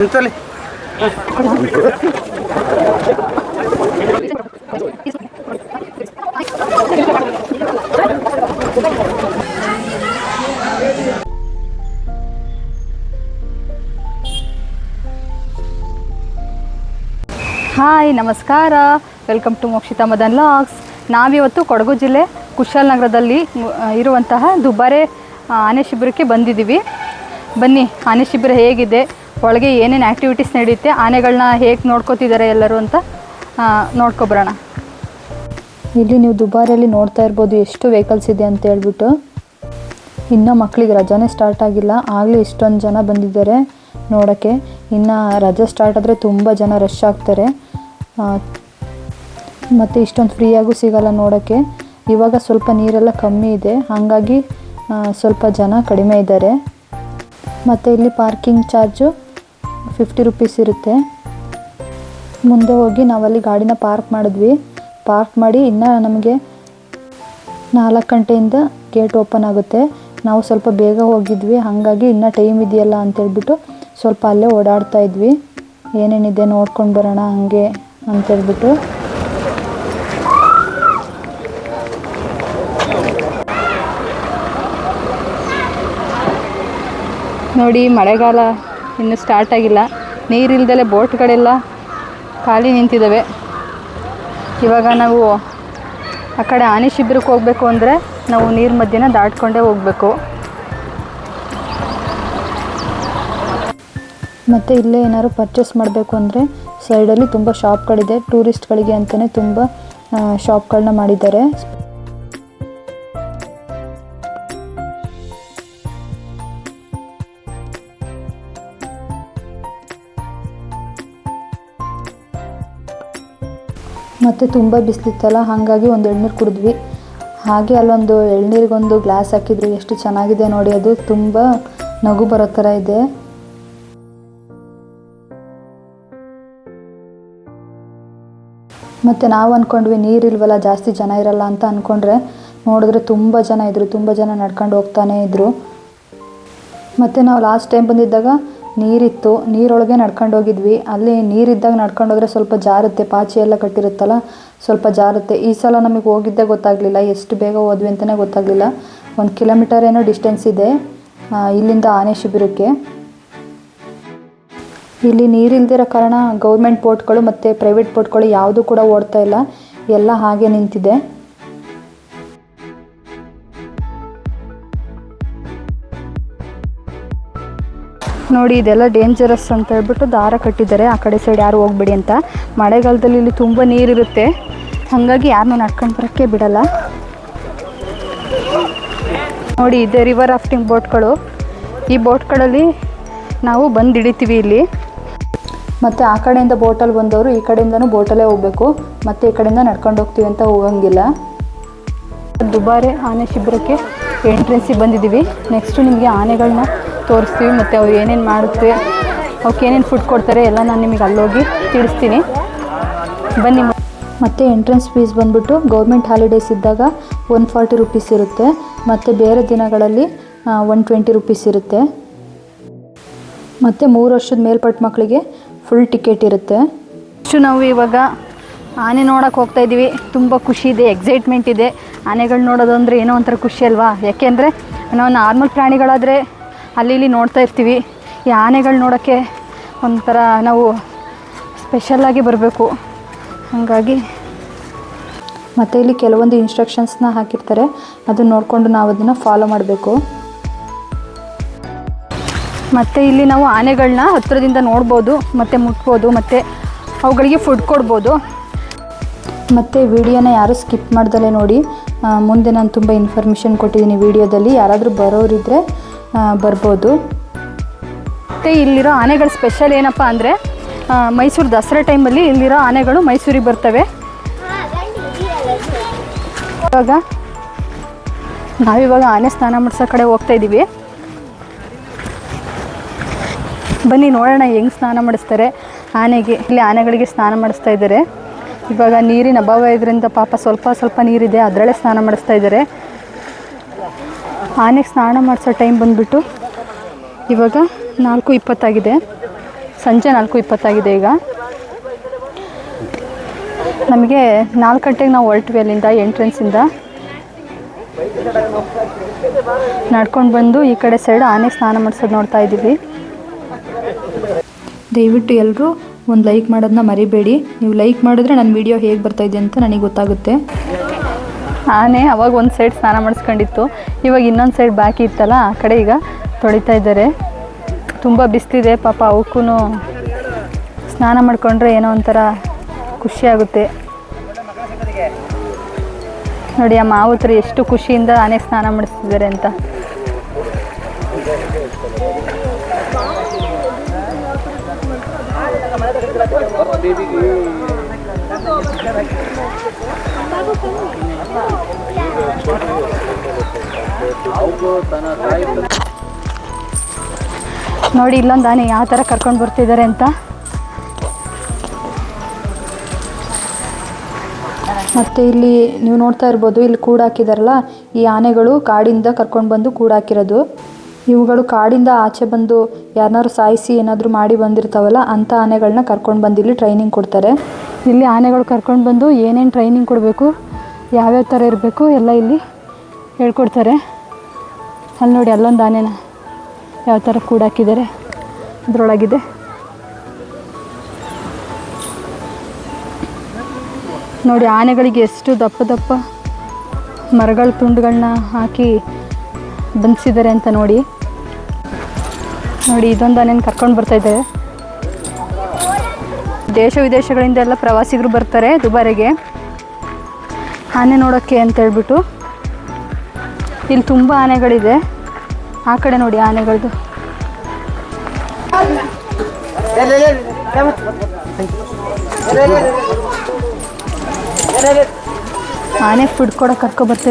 Hi, ನಮಸ್ಕಾರ. Welcome to Mokshita Madan logs. ನಾವಿವತ್ತು ಕೊಡಗು ಜಿಲ್ಲೆ ಕುಶಾಲನಗರದಲ್ಲಿ ನಗರದಲ್ಲಿ ಇರುವಂತಹ ದುಬಾರೆ ಆನೆ ಶಿಬಿರಕ್ಕೆ ಬಂದಿದ್ದೀವಿ. ಬನ್ನಿ, ಆನೆ ಶಿಬಿರ ಹೇಗಿದೆ? ಒಳಗೆ ಏನೇನು ಆ್ಯಕ್ಟಿವಿಟೀಸ್ ನಡೆಯುತ್ತೆ ಆನೆಗಳನ್ನ ಹೇಗೆ ನೋಡ್ಕೋತಿದ್ದಾರೆ ಎಲ್ಲರೂ ಅಂತ ನೋಡ್ಕೊಬರೋಣ. ಇಲ್ಲಿ ನೀವು ದುಬಾರಿಯಲ್ಲಿ ನೋಡ್ತಾ ಇರ್ಬೋದು ಎಷ್ಟು ವೆಹಿಕಲ್ಸ್ ಇದೆ ಅಂತ ಹೇಳ್ಬಿಟ್ಟು. ಇನ್ನೂ ಮಕ್ಕಳಿಗೆ ರಜಾನೇ ಸ್ಟಾರ್ಟ್ ಆಗಿಲ್ಲ, ಆಗಲೇ ಇಷ್ಟೊಂದು ಜನ ಬಂದಿದ್ದಾರೆ ನೋಡೋಕ್ಕೆ. ಇನ್ನು ರಜೆ ಸ್ಟಾರ್ಟ್ ಆದರೆ ತುಂಬ ಜನ ರಶ್ ಆಗ್ತಾರೆ. ಮತ್ತು ಇಷ್ಟೊಂದು ಫ್ರೀಯಾಗೂ ಸಿಗಲ್ಲ ನೋಡೋಕ್ಕೆ. ಇವಾಗ ಸ್ವಲ್ಪ ನೀರೆಲ್ಲ ಕಮ್ಮಿ ಇದೆ, ಹಾಗಾಗಿ ಸ್ವಲ್ಪ ಜನ ಕಡಿಮೆ ಇದ್ದಾರೆ. ಮತ್ತು ಇಲ್ಲಿ ಪಾರ್ಕಿಂಗ್ ಚಾರ್ಜು ಫಿಫ್ಟಿ ರುಪೀಸ್ ಇರುತ್ತೆ. ಮುಂದೆ ಹೋಗಿ ನಾವಲ್ಲಿ ಗಾಡಿನ ಪಾರ್ಕ್ ಮಾಡಿದ್ವಿ. ಪಾರ್ಕ್ ಮಾಡಿ ಇನ್ನೂ ನಮಗೆ ನಾಲ್ಕು ಗಂಟೆಯಿಂದ ಗೇಟ್ ಓಪನ್ ಆಗುತ್ತೆ. ನಾವು ಸ್ವಲ್ಪ ಬೇಗ ಹೋಗಿದ್ವಿ. ಹಾಗಾಗಿ ಇನ್ನೂ ಟೈಮ್ ಇದೆಯಲ್ಲ ಅಂತೇಳ್ಬಿಟ್ಟು ಸ್ವಲ್ಪ ಅಲ್ಲೇ ಓಡಾಡ್ತಾ ಇದ್ವಿ. ಏನೇನಿದೆ ನೋಡ್ಕೊಂಡು ಬರೋಣ ಹಂಗೆ ಅಂತೇಳ್ಬಿಟ್ಟು ನೋಡಿ ಮಳೆಗಾಲ. ಇನ್ನೂ ಸ್ಟಾರ್ಟ್ ಆಗಿಲ್ಲ. ನೀರಿಲ್ದಲೆ ಬೋಟ್ಗಳೆಲ್ಲ ಖಾಲಿ ನಿಂತಿದ್ದಾವೆ ಇವಾಗ ನಾವು ಆ ಕಡೆ ಆನೆ ಶಿಬಿರಕ್ಕೆ ಹೋಗಬೇಕು ಅಂದರೆ ನಾವು ನೀರು ಮಧ್ಯನ ದಾಟ್ಕೊಂಡೇ ಹೋಗಬೇಕು. ಮತ್ತು ಇಲ್ಲೇ ಏನಾದ್ರು ಪರ್ಚೇಸ್ ಮಾಡಬೇಕು ಅಂದರೆ ಸೈಡಲ್ಲಿ ತುಂಬ ಶಾಪ್ಗಳಿದೆ ಟೂರಿಸ್ಟ್ಗಳಿಗೆ ಅಂತಲೇ ತುಂಬ ಶಾಪ್ಗಳನ್ನ ಮಾಡಿದ್ದಾರೆ. ಮತ್ತು ತುಂಬ ಬಿಸಿಲಿತ್ತಲ್ಲ, ಹಾಗಾಗಿ ಒಂದು ಎಳ್ನೀರು ಕುಡಿದ್ವಿ. ಹಾಗೆ ಅಲ್ಲೊಂದು ಎಳ್ನೀರಿಗೊಂದು ಗ್ಲಾಸ್ ಹಾಕಿದ್ರು, ಎಷ್ಟು ಚೆನ್ನಾಗಿದೆ ನೋಡಿ, ಅದು ತುಂಬ ನಗು ಬರೋ ಥರ ಇದೆ. ಮತ್ತು ನಾವು ಅಂದ್ಕೊಂಡ್ವಿ ನೀರಿಲ್ವಲ್ಲ ಜಾಸ್ತಿ ಜನ ಇರಲ್ಲ ಅಂತ ಅಂದ್ಕೊಂಡ್ರೆ ನೋಡಿದ್ರೆ ತುಂಬ ಜನ ಇದ್ದರು ತುಂಬ ಜನ ನಡ್ಕೊಂಡು ಹೋಗ್ತಾನೆ ಇದ್ದರು ಮತ್ತು ನಾವು ಲಾಸ್ಟ್ ಟೈಮ್ ಬಂದಿದ್ದಾಗ ನೀರಿತ್ತು. ನೀರೊಳಗೆ ನಡ್ಕೊಂಡು ಹೋಗಿದ್ವಿ. ಅಲ್ಲಿ ನೀರಿದ್ದಾಗ ನಡ್ಕೊಂಡು ಸ್ವಲ್ಪ ಜಾರುತ್ತೆ. ಪಾಚಿ ಎಲ್ಲ ಕಟ್ಟಿರುತ್ತಲ್ಲ, ಸ್ವಲ್ಪ ಜಾರುತ್ತೆ. ಈ ಸಲ ನಮಗೆ ಹೋಗಿದ್ದೇ ಗೊತ್ತಾಗಲಿಲ್ಲ. ಎಷ್ಟು ಬೇಗ ಹೋದ್ವಿ ಅಂತಲೇ ಗೊತ್ತಾಗಲಿಲ್ಲ. ಒಂದು ಕಿಲೋಮೀಟರ್ ಏನೋ ಡಿಸ್ಟೆನ್ಸ್ ಇದೆ. ಇಲ್ಲಿಂದ ಆನೆ ಶಿಬಿರಕ್ಕೆ. ಇಲ್ಲಿ ನೀರಿಲ್ದಿರೋ ಕಾರಣ ಗೌರ್ಮೆಂಟ್ ಬೋಟ್ಗಳು ಮತ್ತು ಪ್ರೈವೇಟ್ ಬೋಟ್ಗಳು ಯಾವುದೂ ಕೂಡ ಓಡ್ತಾ ಇಲ್ಲ. ಎಲ್ಲ ಹಾಗೆ ನಿಂತಿದೆ. ನೋಡಿ, ಇದೆಲ್ಲ ಡೇಂಜರಸ್ ಅಂತ ಹೇಳ್ಬಿಟ್ಟು ದಾರ ಕಟ್ಟಿದ್ದಾರೆ. ಆ ಕಡೆ ಸೈಡ್ ಯಾರು ಹೋಗ್ಬೇಡಿ ಅಂತ. ಮಳೆಗಾಲದಲ್ಲಿ ಇಲ್ಲಿ ತುಂಬ ನೀರಿರುತ್ತೆ. ಹಾಗಾಗಿ ಯಾರನ್ನೂ ನಡ್ಕೊಂಡು ಬರೋಕ್ಕೆ ಬಿಡಲ್ಲ. ನೋಡಿ, ಇದೆ ರಿವರ್ ರಾಫ್ಟಿಂಗ್ ಬೋಟ್ಗಳು ಈ ಬೋಟ್ಗಳಲ್ಲಿ ನಾವು ಬಂದು ಹಿಡಿತೀವಿ ಇಲ್ಲಿ. ಮತ್ತು ಆ ಕಡೆಯಿಂದ ಬೋಟಲ್ಲಿ ಬಂದವರು, ಈ ಕಡೆಯಿಂದನೂ ಬೋಟಲ್ಲೇ ಹೋಗಬೇಕು. ಮತ್ತು ಈ ಕಡೆಯಿಂದ ನಡ್ಕೊಂಡು ಹೋಗ್ತೀವಿ ಅಂತ ಹೋಗಂಗಿಲ್ಲ. ದುಬಾರೆ ಆನೆ ಶಿಬಿರಕ್ಕೆ ಎಂಟ್ರೆನ್ಸಿಗೆ ಬಂದಿದ್ದೀವಿ. ನೆಕ್ಸ್ಟು ನಿಮಗೆ ಆನೆಗಳನ್ನ ತೋರಿಸ್ತೀವಿ ಮತ್ತು ಅವು ಏನೇನು ಮಾಡುತ್ತೆ ಅವಕ್ಕೆ ಏನೇನು ಫುಡ್ ಕೊಡ್ತಾರೆ ಎಲ್ಲ ನಾನು ನಿಮಗೆ ಅಲ್ಲೋಗಿ ತಿಳಿಸ್ತೀನಿ. ಬನ್ನಿ ಮತ್ತು ಎಂಟ್ರೆನ್ಸ್ ಫೀಸ್ ಬಂದ್ಬಿಟ್ಟು ಗೌರ್ಮೆಂಟ್ ಹಾಲಿಡೇಸ್ ಇದ್ದಾಗ ಒನ್ ಫಾರ್ಟಿ ರುಪೀಸ್ ಇರುತ್ತೆ. ಮತ್ತು ಬೇರೆ ದಿನಗಳಲ್ಲಿ ಒನ್ ಟ್ವೆಂಟಿ ರುಪೀಸ್ ಇರುತ್ತೆ. ಮತ್ತು ಮೂರು ವರ್ಷದ ಮೇಲ್ಪಟ್ಟ ಮಕ್ಕಳಿಗೆ ಫುಲ್ ಟಿಕೆಟ್ ಇರುತ್ತೆ. ಇಷ್ಟು ನಾವು ಇವಾಗ ಆನೆ ನೋಡೋಕೆ ಹೋಗ್ತಾ ಇದ್ದೀವಿ ತುಂಬ ಖುಷಿ ಇದೆ ಎಕ್ಸೈಟ್ಮೆಂಟ್ ಇದೆ. ಆನೆಗಳು ನೋಡೋದು ಅಂದರೆ ಏನೋ ಒಂಥರ ಖುಷಿ ಅಲ್ವಾ? ಯಾಕೆಂದರೆ ನಾವು ನಾರ್ಮಲ್ ಪ್ರಾಣಿಗಳಾದರೆ ಅಲ್ಲಿ ಇಲ್ಲಿ ನೋಡ್ತಾ ಇರ್ತೀವಿ. ಈ ಆನೆಗಳು ನೋಡೋಕ್ಕೆ ಒಂಥರ ನಾವು ಸ್ಪೆಷಲ್ಲಾಗಿ ಬರಬೇಕು. ಹಾಗಾಗಿ ಮತ್ತು ಇಲ್ಲಿ ಕೆಲವೊಂದು ಇನ್ಸ್ಟ್ರಕ್ಷನ್ಸ್ನ ಹಾಕಿರ್ತಾರೆ. ಅದನ್ನ ನೋಡಿಕೊಂಡು ನಾವು ಅದನ್ನು ಫಾಲೋ ಮಾಡಬೇಕು. ಮತ್ತು ಇಲ್ಲಿ ನಾವು ಆನೆಗಳನ್ನ ಹತ್ತಿರದಿಂದ ನೋಡ್ಬೋದು, ಮತ್ತು ಮುಟ್ಬೋದು, ಮತ್ತು ಅವುಗಳಿಗೆ ಫುಡ್ ಕೊಡ್ಬೋದು. ಮತ್ತು ವಿಡಿಯೋನ ಯಾರೂ ಸ್ಕಿಪ್ ಮಾಡ್ದಲೇ ನೋಡಿ. ಮುಂದೆ ನಾನು ತುಂಬ ಇನ್ಫಾರ್ಮೇಷನ್ ಕೊಟ್ಟಿದ್ದೀನಿ ವಿಡಿಯೋದಲ್ಲಿ. ಯಾರಾದರೂ ಬರೋರಿದ್ದರೆ ಬರ್ಬೋದು. ಮತ್ತು ಇಲ್ಲಿರೋ ಆನೆಗಳ ಸ್ಪೆಷಲ್ ಏನಪ್ಪ ಅಂದರೆ ಮೈಸೂರು ದಸರಾ ಟೈಮಲ್ಲಿ ಇಲ್ಲಿರೋ ಆನೆಗಳು ಮೈಸೂರಿಗೆ ಬರ್ತವೆ. ಇವಾಗ ನಾವಿವಾಗ ಆನೆ ಸ್ನಾನ ಮಾಡಿಸೋ ಕಡೆ ಹೋಗ್ತಾ ಇದ್ದೀವಿ ಬನ್ನಿ ನೋಡೋಣ ಹೆಂಗೆ ಸ್ನಾನ ಮಾಡಿಸ್ತಾರೆ. ಆನೆಗೆ, ಇಲ್ಲಿ ಆನೆಗಳಿಗೆ ಸ್ನಾನ ಮಾಡಿಸ್ತಾ ಇದ್ದಾರೆ. ಇವಾಗ ನೀರಿನ ಅಭಾವ ಇದರಿಂದ ಪಾಪ ಸ್ವಲ್ಪ ಸ್ವಲ್ಪ ನೀರಿದೆ, ಅದರಲ್ಲೇ ಸ್ನಾನ ಮಾಡಿಸ್ತಾ ಇದ್ದಾರೆ. ಆನೆಗೆ ಸ್ನಾನ ಮಾಡಿಸೋ ಟೈಮ್ ಬಂದ್ಬಿಟ್ಟು ಇವಾಗ ನಾಲ್ಕು ಇಪ್ಪತ್ತಾಗಿದೆ. ಸಂಜೆ ನಾಲ್ಕು ಇಪ್ಪತ್ತಾಗಿದೆ ಈಗ. ನಮಗೆ ನಾಲ್ಕು ಗಂಟೆಗೆ ನಾವು ಹೊರಟ್ವಿ ಅಲ್ಲಿಂದ, ಎಂಟ್ರೆನ್ಸಿಂದ. ನಡ್ಕೊಂಡು ಬಂದು ಈ ಕಡೆ ಸೈಡ್ ಆನೆ ಸ್ನಾನ ಮಾಡಿಸೋದು ನೋಡ್ತಾ ಇದ್ದೀವಿ. ದಯವಿಟ್ಟು ಎಲ್ಲರೂ ಒಂದು ಲೈಕ್ ಮಾಡೋದನ್ನ ಮರಿಬೇಡಿ. ನೀವು ಲೈಕ್ ಮಾಡಿದ್ರೆ ನನ್ನ ವಿಡಿಯೋ ಹೇಗೆ ಬರ್ತಾ ಇದೆ ಅಂತ ನನಗೆ ಗೊತ್ತಾಗುತ್ತೆ. ಆನೆ ಅವಾಗ ಒಂದು ಸೈಡ್ ಸ್ನಾನ ಮಾಡಿಸ್ಕೊಂಡಿತ್ತು. ಇವಾಗ ಇನ್ನೊಂದು ಸೈಡ್ ಬಾಕಿ ಇತ್ತಲ್ಲ, ಆ ಕಡೆ ಈಗ ತೊಳಿತಾ ಇದ್ದಾರೆ. ತುಂಬ ಬಿಸ್ತಿದೆ ಪಾಪ ಅವಕ್ಕೂ ಸ್ನಾನ ಮಾಡಿಕೊಂಡ್ರೆ ಏನೋ ಒಂಥರ ಖುಷಿಯಾಗುತ್ತೆ ನೋಡಿ, ಆ ಮಾವುತ್ರ ಎಷ್ಟು ಖುಷಿಯಿಂದ ಆನೆ ಸ್ನಾನ ಮಾಡಿಸ್ತಿದ್ದಾರೆ ಅಂತ. ನೋಡಿ, ಇಲ್ಲೊಂದು ಆನೆ ಯಾವ ಥರ ಕರ್ಕೊಂಡು ಬರ್ತಿದ್ದಾರೆ ಅಂತ. ಮತ್ತು ಇಲ್ಲಿ ನೀವು ನೋಡ್ತಾ ಇರ್ಬೋದು, ಇಲ್ಲಿ ಕೂಡಾಕಿದಾರಲ್ಲ ಈ ಆನೆಗಳು ಕಾಡಿಂದ ಕರ್ಕೊಂಡು ಬಂದು ಕೂಡಾಕಿರೋದು ಇವುಗಳು ಕಾಡಿಂದ ಆಚೆ ಬಂದು ಯಾರನ್ನಾರು ಸಾಯಿಸಿ ಏನಾದರೂ ಮಾಡಿ ಬಂದಿರ್ತಾವಲ್ಲ, ಅಂಥ ಆನೆಗಳನ್ನ ಕರ್ಕೊಂಡು ಬಂದು ಇಲ್ಲಿ ಟ್ರೈನಿಂಗ್ ಕೊಡ್ತಾರೆ. ಇಲ್ಲಿ ಆನೆಗಳು ಕರ್ಕೊಂಡು ಬಂದು ಏನೇನು ಟ್ರೈನಿಂಗ್ ಕೊಡಬೇಕು, ಯಾವ್ಯಾವ ಥರ ಇರಬೇಕು ಎಲ್ಲ ಇಲ್ಲಿ ಹೇಳ್ಕೊಡ್ತಾರೆ. ಅಲ್ಲಿ ನೋಡಿ ಅಲ್ಲೊಂದು ಆನೆನ ಯಾವ ಥರ ಕೂಡಾಕಿದ್ದಾರೆ, ಅದರೊಳಗಿದೆ. ನೋಡಿ ಆನೆಗಳಿಗೆ ಎಷ್ಟು ದಪ್ಪ ದಪ್ಪ ಮರಗಳ ತುಂಡುಗಳನ್ನ ಹಾಕಿ ಬಂಧಿಸಿದ್ದಾರೆ ಅಂತ ನೋಡಿ. ನೋಡಿ ಇದೊಂದು ಆನೆನ ಕರ್ಕೊಂಡು ಬರ್ತಾ ಇದ್ದಾರೆ. ದೇಶ ವಿದೇಶಗಳಿಂದ ಎಲ್ಲ ಪ್ರವಾಸಿಗರು ಬರ್ತಾರೆ ದುಬಾರೆಗೆ ಆನೆ ನೋಡೋಕ್ಕೆ ಅಂತ ಹೇಳ್ಬಿಟ್ಟು. ಇಲ್ಲಿ ತುಂಬ ಆನೆಗಳಿದೆ. ಆ ಕಡೆ ನೋಡಿ ಆನೆಗಳದ್ದು ಆನೆ ಫುಡ್ ಕೂಡ ಕರ್ಕೊ ಬರ್ತಾ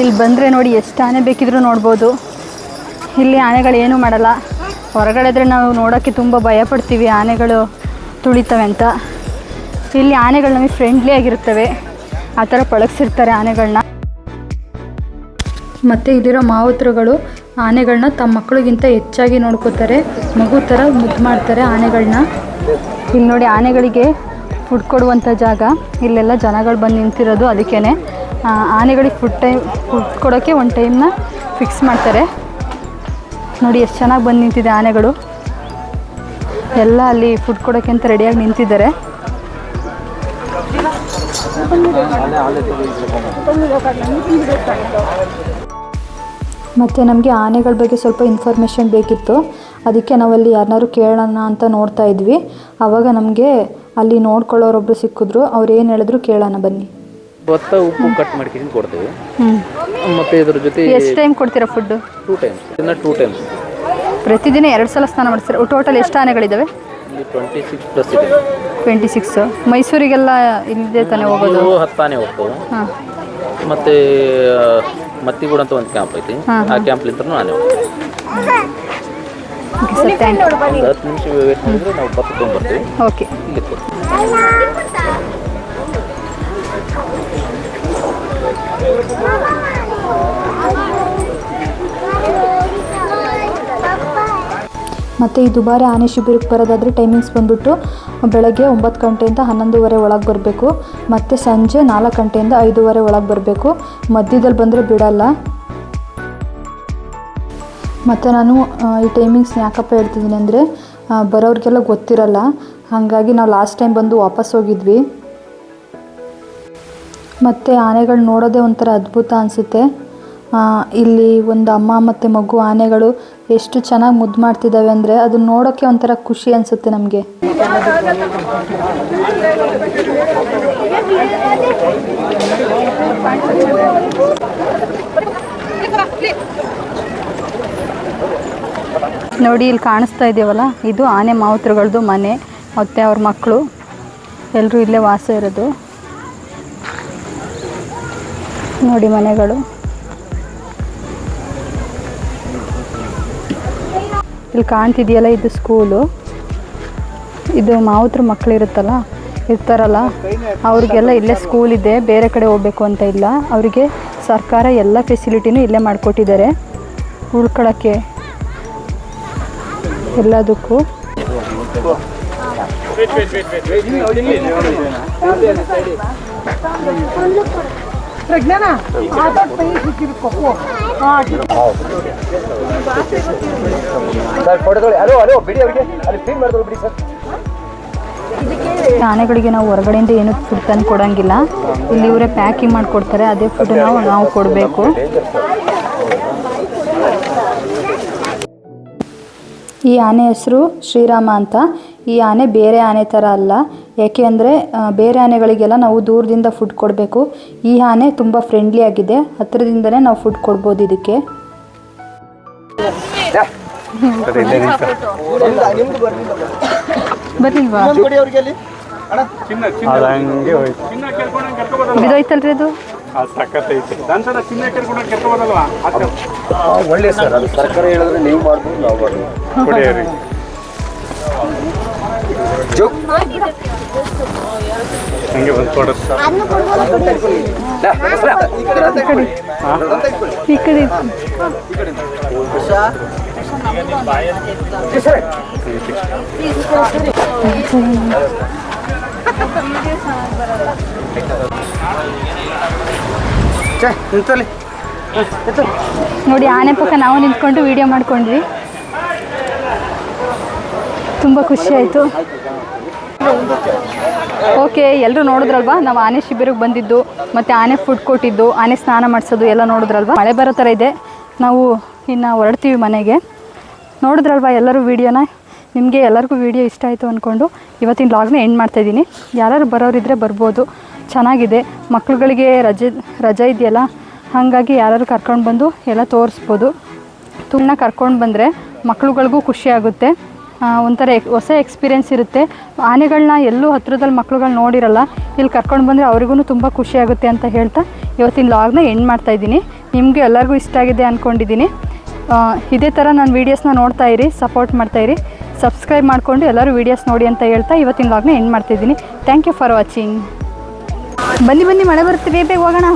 ಇಲ್ಲಿ ಬಂದರೆ ನೋಡಿ ಎಷ್ಟು ಆನೆ ಬೇಕಿದ್ರೂ ನೋಡ್ಬೋದು. ಇಲ್ಲಿ ಆನೆಗಳು ಏನೂ ಮಾಡಲ್ಲ. ಹೊರಗಡೆ ಇದ್ರೆ ನಾವು ನೋಡೋಕ್ಕೆ ತುಂಬ ಭಯ ಪಡ್ತೀವಿ, ಆನೆಗಳು ತುಳಿತವೆ ಅಂತ. ಇಲ್ಲಿ ಆನೆಗಳು ನಮಗೆ ಫ್ರೆಂಡ್ಲಿ ಆಗಿರ್ತವೆ ಆ ಥರ ಪಳಗಿಸಿರ್ತಾರೆ ಆನೆಗಳನ್ನ ಮತ್ತು ಇಲ್ಲಿರೋ ಮಾವುತರುಗಳು ಆನೆಗಳನ್ನ ತಮ್ಮ ಮಕ್ಕಳಿಗಿಂತ ಹೆಚ್ಚಾಗಿ ನೋಡ್ಕೋತಾರೆ. ಮಗು ಥರ ಮುದ್ದು ಮಾಡ್ತಾರೆ ಆನೆಗಳನ್ನ ಇಲ್ಲಿ ನೋಡಿ ಆನೆಗಳಿಗೆ ಫುಡ್ ಕೊಡುವಂಥ ಜಾಗ. ಇಲ್ಲೆಲ್ಲ ಜನಗಳು ಬಂದು ನಿಂತಿರೋದು ಅದಕ್ಕೇ ಆನೆಗಳಿಗೆ ಫುಡ್ ಟೈಮ್ ಫುಡ್ ಕೊಡೋಕ್ಕೆ ಒಂದು ಟೈಮ್ನ ಫಿಕ್ಸ್ ಮಾಡ್ತಾರೆ. ನೋಡಿ ಎಷ್ಟು ಚೆನ್ನಾಗಿ ಬಂದು ನಿಂತಿದೆ ಆನೆಗಳು. ಎಲ್ಲ ಅಲ್ಲಿ ಫುಡ್ ಕೊಡೋಕ್ಕೆ ಅಂತ ರೆಡಿಯಾಗಿ ನಿಂತಿದ್ದಾರೆ. ಮತ್ತು ನಮಗೆ ಆನೆಗಳ ಬಗ್ಗೆ ಸ್ವಲ್ಪ ಇನ್ಫಾರ್ಮೇಷನ್ ಬೇಕಿತ್ತು. ಅದಕ್ಕೆ ನಾವಲ್ಲಿ ಯಾರನ್ನಾರು ಕೇಳೋಣ ಅಂತ ನೋಡ್ತಾ ಇದ್ವಿ. ಆವಾಗ ನಮಗೆ ಅಲ್ಲಿ ನೋಡ್ಕೊಳ್ಳೋರೊಬ್ರು ಸಿಕ್ಕಿದ್ರು. ಅವ್ರು ಏನು ಹೇಳಿದ್ರು ಕೇಳೋಣ ಬನ್ನಿ. ಭತ್ತ ಉಪ್ಪು ಕಟ್ ಮಾಡ್ಕೊಂಡು ಕೊಡ್ತೇವೆ. ಮತ್ತೆ ಇದ್ರ ಜೊತೆ ಎಷ್ಟು ಟೈಮ್ ಕೊಡ್ತೀರಾ ಫುಡ್ ಟೂ ಟೈಮ್ಸ್ ಇನ್ನು ಟೂ ಟೈಮ್ಸ್ ಪ್ರತಿದಿನ ಎರಡು ಸಲ ಸ್ನಾನ ಮಾಡ್ತೀರಾ? ಟೋಟಲ್ ಎಷ್ಟು ಆನೆಗಳಿದ್ದಾವೆ ಇಲ್ಲಿ ಟ್ವೆಂಟಿ ಸಿಕ್ಸ್ ಪ್ಲಸ್ ಇದೆ. ಟ್ವೆಂಟಿ ಸಿಕ್ಸ್ ಮೈಸೂರಿಗೆಲ್ಲ ಇಲ್ಲದೆ ತಾನೇ ಹೋಗೋದು? ಇವು ಹತ್ತಾನೆ ಹೋಗ್ತವೆ. ಹಾಂ. ಮತ್ತೆ ಮತ್ತಿಗೂಡ ಅಂತ ಒಂದು ಕ್ಯಾಂಪ್ ಐತಿ. ಹಾ, ಆ ಕ್ಯಾಂಪ್ಲಿಂದ ಆನೆ ಹೋಗ್ತೀವಿ ಓಕೆ ಸರ್ ಥ್ಯಾಂಕ್ ಒಂದು ಹತ್ತು ನಿಮಿಷ ವೇಟ್ ಮಾಡಿದ್ರೆ ನಾವು ಭತ್ತ ತೊಗೊಂಡ್ಬರ್ತೀವಿ. ಓಕೆ ಇಲ್ಲಿ ಕೊಡ್ತೀವಿ ಮತ್ತು ಈ ದುಬಾರಿ ಆನೆ ಶಿಬಿರಕ್ಕೆ ಬರೋದಾದರೆ ಟೈಮಿಂಗ್ಸ್ ಬಂದುಬಿಟ್ಟು ಬೆಳಗ್ಗೆ ಒಂಬತ್ತು ಗಂಟೆಯಿಂದ ಹನ್ನೊಂದುವರೆ ಒಳಗೆ ಬರಬೇಕು. ಮತ್ತು ಸಂಜೆ ನಾಲ್ಕು ಗಂಟೆಯಿಂದ ಐದೂವರೆ ಒಳಗೆ ಬರಬೇಕು. ಮಧ್ಯದಲ್ಲಿ ಬಂದರೆ ಬಿಡಲ್ಲ. ಮತ್ತು ನಾನು ಈ ಟೈಮಿಂಗ್ಸ್ ಯಾಕಪ್ಪ ಹೇಳ್ತಿದ್ದೀನಿ ಅಂದರೆ ಬರೋರಿಗೆಲ್ಲ ಗೊತ್ತಿರಲ್ಲ. ಹಾಗಾಗಿ ನಾವು ಲಾಸ್ಟ್ ಟೈಮ್ ಬಂದು ವಾಪಸ್ ಹೋಗಿದ್ವಿ. ಮತ್ತು ಆನೆಗಳು ನೋಡೋದೇ ಒಂಥರ ಅದ್ಭುತ ಅನಿಸುತ್ತೆ. ಇಲ್ಲಿ ಒಂದು ಅಮ್ಮ ಮತ್ತೆ ಮಗು, ಆನೆಗಳು ಎಷ್ಟು ಚೆನ್ನಾಗಿ ಮುದ್ದು ಮಾಡ್ತಿದ್ದಾವೆ ಅಂದ್ರೆ ಅದನ್ನ ನೋಡೋಕೆ ಒಂಥರ ಖುಷಿ ಅನ್ಸುತ್ತೆ ನಮಗೆ. ನೋಡಿ, ಇಲ್ಲಿ ಕಾಣಿಸ್ತಾ ಇದೆಯವಲ್ಲ ಇದು ಆನೆ ಮಾವುತರುಗಳದ್ದು ಮನೆ, ಮತ್ತು ಅವ್ರ ಮಕ್ಕಳು ಎಲ್ಲರೂ ಇಲ್ಲೇ ವಾಸ ಇರೋದು. ನೋಡಿ ಮನೆಗಳು. ಇಲ್ಲಿ ಕಾಣ್ತಿದೆಯಲ್ಲ ಇದು ಸ್ಕೂಲು ಇದು ಮಾವುತ್ರ ಮಕ್ಕಳಿರುತ್ತಲ್ಲ ಇರ್ತಾರಲ್ಲ, ಅವ್ರಿಗೆಲ್ಲ ಇಲ್ಲೇ ಸ್ಕೂಲ್ ಇದೆ, ಬೇರೆ ಕಡೆ ಹೋಗ್ಬೇಕು ಅಂತ ಇಲ್ಲ. ಅವರಿಗೆ ಸರ್ಕಾರ ಎಲ್ಲ ಫೆಸಿಲಿಟಿನೂ ಇಲ್ಲೇ ಮಾಡಿಕೊಟ್ಟಿದ್ದಾರೆ. ಉಳ್ಕೊಳ್ಳೋಕ್ಕೆ ಎಲ್ಲದಕ್ಕೂ. ಸರ್ ಅಲೋ ಬಿಡಿ ಅವರಿಗೆ. ಅಲ್ಲಿ ಮಾಡಿದ್ರು ಬಿಡಿ ಸರ್. ಆನೆಗಳಿಗೆ ನಾವು ಹೊರಗಡೆಯಿಂದ ಏನು ಫುಡ್ ತಂದು ಕೊಡಂಗಿಲ್ಲ. ಇಲ್ಲಿ ಇವರೇ ಪ್ಯಾಕಿಂಗ್ ಮಾಡಿಕೊಡ್ತಾರೆ, ಅದೇ ಫುಡ್ ನಾವು ನಾವು ಕೊಡಬೇಕು. ಈ ಆನೆ ಹೆಸರು ಶ್ರೀರಾಮ ಅಂತ. ಈ ಆನೆ ಬೇರೆ ಆನೆ ಥರ ಅಲ್ಲ. ಯಾಕೆ ಅಂದರೆ ಬೇರೆ ಆನೆಗಳಿಗೆಲ್ಲ ನಾವು ದೂರದಿಂದ ಫುಡ್ ಕೊಡಬೇಕು. ಈ ಆನೆ ತುಂಬ ಫ್ರೆಂಡ್ಲಿ ಆಗಿದೆ. ಹತ್ತಿರದಿಂದನೇ ನಾವು ಫುಡ್ ಕೊಡ್ಬೋದು ಇದಕ್ಕೆ. ಬಿದೋಯ್ತಲ್ರಿ ಅದು ಒಳ್ಳೆ ಸರ್. ಅದು ಸರ್ಕಾರ ಹೇಳಿದ್ರೆ ನೀವು ಮಾಡ್ಬೋದು ನಾವು ಮಾಡ್ಬೋದು. ಹಂಗೆ ಒಂದು ಕೊಡುತ್ತೆ ಈ ಕಡೆ ನಿಂತಲ್ಲಿ ನೋಡಿ ಆನೆ ಪಕ್ಕ ನಾವು ನಿಂತ್ಕೊಂಡು ವಿಡಿಯೋ ಮಾಡ್ಕೊಂಡ್ವಿ. ತುಂಬ ಖುಷಿ ಆಯಿತು. ಓಕೆ ಎಲ್ಲರೂ ನೋಡಿದ್ರಲ್ವಾ? ನಾವು ಆನೆ ಶಿಬಿರಕ್ಕೆ ಬಂದಿದ್ದು ಮತ್ತು ಆನೆ ಫುಡ್ ಕೊಟ್ಟಿದ್ದು ಆನೆ ಸ್ನಾನ ಮಾಡಿಸೋದು ಎಲ್ಲ ನೋಡಿದ್ರಲ್ವಾ? ಮಳೆ ಬರೋ ಥರ ಇದೆ. ನಾವು ಇನ್ನು ಹೊರಡ್ತೀವಿ ಮನೆಗೆ. ನೋಡಿದ್ರಲ್ವಾ ಎಲ್ಲರೂ ವೀಡಿಯೋನ? ನಿಮಗೆ ಎಲ್ಲರಿಗೂ ವೀಡಿಯೋ ಇಷ್ಟ ಆಯಿತು ಅಂದ್ಕೊಂಡು ಇವತ್ತಿನ ಲಾಗ್ನ ಎಂಡ್ ಮಾಡ್ತಾಯಿದ್ದೀನಿ ಯಾರು ಬರೋರಿದ್ದರೆ ಬರ್ಬೋದು. ಚೆನ್ನಾಗಿದೆ. ಮಕ್ಳುಗಳಿಗೆ ರಜೆ ರಜೆ ಇದೆಯಲ್ಲ? ಹಾಗಾಗಿ ಯಾರು ಕರ್ಕೊಂಡು ಬಂದು ಎಲ್ಲ ತೋರಿಸ್ಬೋದು. ತುಂಬ ಕರ್ಕೊಂಡು ಬಂದರೆ ಮಕ್ಳುಗಳಿಗೂ ಖುಷಿ ಆಗುತ್ತೆ. ಆ, ಒಂಥರ ಎಕ್- ಹೊಸ ಎಕ್ಸ್ಪೀರಿಯೆನ್ಸ್ ಇರುತ್ತೆ. ಆನೆಗಳನ್ನ ಎಲ್ಲೂ ಹತ್ರದಲ್ಲಿ ಮಕ್ಳುಗಳು ನೋಡಿರಲ್ಲ, ಇಲ್ಲಿ ಕರ್ಕೊಂಡು ಬಂದರೆ ಅವ್ರಿಗೂ ತುಂಬ ಖುಷಿಯಾಗುತ್ತೆ ಅಂತ ಹೇಳ್ತಾ ಇವತ್ತಿನ ಲಾಗ್ನ ಎಂಡ್ ಮಾಡ್ತಾಯಿದ್ದೀನಿ ನಿಮಗೆ ಎಲ್ಲರಿಗೂ ಇಷ್ಟ ಆಗಿದೆ ಅಂದ್ಕೊಂಡಿದ್ದೀನಿ ಇದೇ ಥರ ನಾನು ವೀಡಿಯೋಸ್ನ ನೋಡ್ತಾ ಇರಿ ಸಪೋರ್ಟ್ ಮಾಡ್ತಾಯಿರಿ ಸಬ್ಸ್ಕ್ರೈಬ್ ಮಾಡಿಕೊಂಡು ಎಲ್ಲರೂ ವೀಡಿಯೋಸ್ ನೋಡಿ ಅಂತ ಹೇಳ್ತಾ ಇವತ್ತಿನ ಲಾಗ್ನ ಎಂಡ್ ಮಾಡ್ತಾಯಿದ್ದೀನಿ ಥ್ಯಾಂಕ್ ಯು ಫಾರ್ ವಾಚಿಂಗ್ ಬನ್ನಿ ಬನ್ನಿ, ಮಳೆ ಬರ್ತೀವಿ ಬೇಗ ಹೋಗೋಣ.